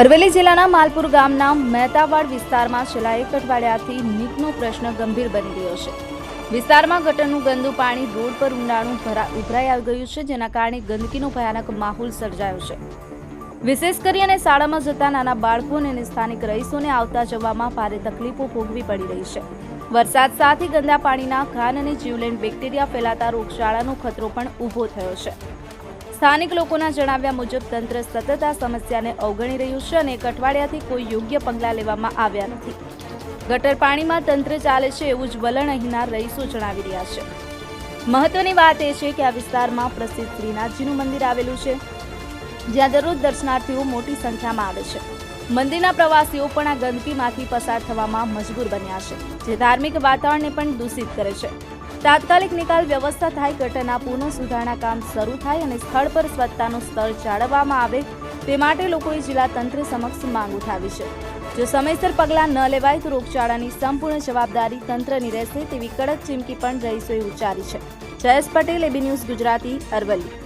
અરવલ્લી જિલ્લાના માલપુર ગામના મહેતાવાડ વિસ્તારમાં છેલ્લા એક અઠવાડિયાથી નીકનો પ્રશ્ન ગંભીર બની રહ્યો છે. વિસ્તારમાં ગટરનું ગંદુ પાણી રોડ પર ઊંડાણું ભરા, ઉભરાઈ આવી ગયું છે, જેના કારણે ગંદકીનો ભયાનક માહોલ સર્જાયો છે. વિશેષ કરી અને શાળામાં જતા નાના બાળકોને અને સ્થાનિક રહીશોને આવતા જવામાં ભારે તકલીફો ભોગવી પડી રહી છે. વરસાદ સાથે ગંદા પાણીના ઘાન અને જીવલેણ બેક્ટેરિયા ફેલાતા રોગચાળાનો ખતરો પણ ઊભો થયો છે. સ્થાનિક લોકોના જણાવ્યા મુજબ તંત્ર સતત આ સમસ્યાને અવગણી રહ્યું છે અને એક અઠવાડિયાથી કોઈ યોગ્ય પગલાં લેવામાં આવ્યા નથી. ગટર પાણીમાં તંત્ર ચાલે છે એવું જ વલણ અહીંના રહીશો જણાવી રહ્યા છે. મહત્વની વાત એ છે કે આ વિસ્તારમાં પ્રસિદ્ધ શ્રીનાથજીનું મંદિર આવેલું છે, જ્યાં દરરોજ દર્શનાર્થીઓ મોટી સંખ્યામાં આવે છે. મંદિરના પ્રવાસીઓ પણ આ ગંદકીમાંથી પસાર થવામાં મજબૂર બન્યા છે, જે ધાર્મિક વાતાવરણને પણ દૂષિત કરે છે. તાત્કાલિક નિકાલ વ્યવસ્થા થાય, ગટરના પુનઃ સુધારણા કામ શરૂ થાય અને સ્થળ પર સ્વચ્છતાનું સ્તર જાળવવામાં આવે તે માટે લોકોએ જિલ્લા તંત્ર સમક્ષ માંગ ઉઠાવી છે. જો સમયસર પગલાં ન લેવાય તો રોગચાળાની સંપૂર્ણ જવાબદારી તંત્રની રહેશે તેવી કડક ચીમકી પણ રહીશોએ ઉચ્ચારી છે. Jayesh Patel, AB News Gujarati, Aravalli.